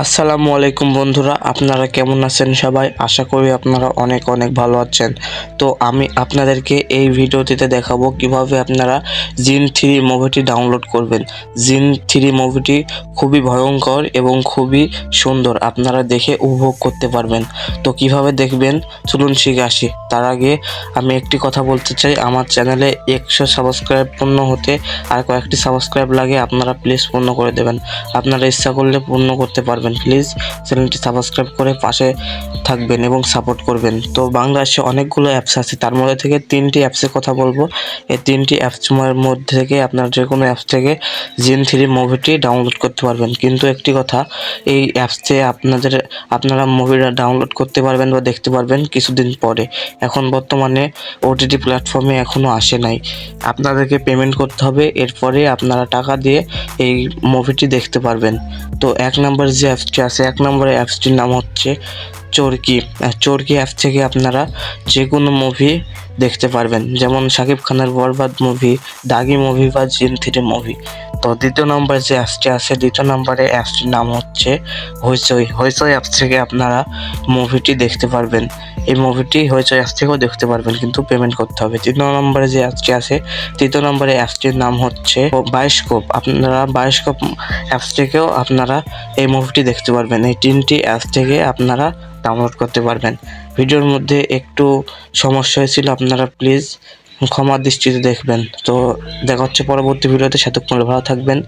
আসসালামু আলাইকুম বন্ধুরা, আপনারা কেমন আছেন সবাই? আশা করি আপনারা অনেক অনেক ভালো আছেন। তো আমি আপনাদেরকে এই ভিডিওটিতে দেখাবো কীভাবে আপনারা জিন থ্রি মুভিটি ডাউনলোড করবেন। জিন থ্রি মুভিটি খুবই ভয়ঙ্কর এবং খুবই সুন্দর, আপনারা দেখে উপভোগ করতে পারবেন। তো কীভাবে দেখবেন? চলুন শিখে আসি। তার আগে আমি একটি কথা বলতে চাই, আমার চ্যানেলে একশো সাবস্ক্রাইব পূর্ণ হতে আর কয়েকটি সাবস্ক্রাইব লাগে, আপনারা প্লিজ পূর্ণ করে দেবেন। আপনারা ইচ্ছা করলে পূর্ণ করতে পারবেন। প্লিজ চ্যানেলটি সাবস্ক্রাইব করে পাশে থাকবেন এবং সাপোর্ট করবেন। তো বাংলাদেশে অনেকগুলো অ্যাপস আছে। তার মধ্যে থেকে তিনটি অ্যাপসের কথা বলব। এই তিনটি অ্যাপস মধ্যে থেকে আপনার যে কোনো অ্যাপস থেকে জিন থ্রি মুভিটি ডাউনলোড করতে পারবেন। কিন্তু একটি কথা, এই অ্যাপসে আপনাদের, আপনারা মুভিটা ডাউনলোড করতে পারবেন বা দেখতে পারবেন কিছুদিন পরে। এখন বর্তমানে ওটিটি প্ল্যাটফর্মে এখনও আসে নাই। আপনাদেরকে পেমেন্ট করতে হবে। এরপরে আপনারা টাকা দিয়ে এই মুভিটি দেখতে পারবেন। তো এক নম্বর যে অ্যাপসটি আছে। এক নম্বরে অ্যাপসটির নাম হচ্ছে চোরকি। চোরকি অ্যাপ থেকে আপনারা যে কোনো মুভি দেখতে পারবেন। যেমন শাকিব খানের বরবাদ মুভি দাগি মুভি বা জিন থ্রি মুভি তো দ্বিতীয় নম্বর যে অ্যাপসটি আছে, দ্বিতীয় নম্বরে অ্যাপসটির নাম হচ্ছে হইচই। হইচই অ্যাপস থেকে আপনারা মুভিটি দেখতে পারবেন। এই মুভিটি হইচই অ্যাপস থেকেও দেখতে পারবেন, কিন্তু পেমেন্ট করতে হবে। তৃতীয় নম্বরে যে অ্যাপসটি আছে, তৃতীয় নম্বরে অ্যাপসটির নাম হচ্ছে বায়োস্কোপ আপনারা বায়োস্কোপ অ্যাপস থেকেও আপনারা এই মুভিটি দেখতে পারবেন। এই তিনটি অ্যাপস থেকে আপনারা ডাউনলোড করতে পারবেন। ভিডিওর মধ্যে একটু সমস্যা হয়েছিল, আপনারা প্লিজ ক্ষমা দৃষ্টিতে দেখবেন। তো দেখা হচ্ছে পরবর্তী ভিডিওতে। সাথে ভালো থাকবেন।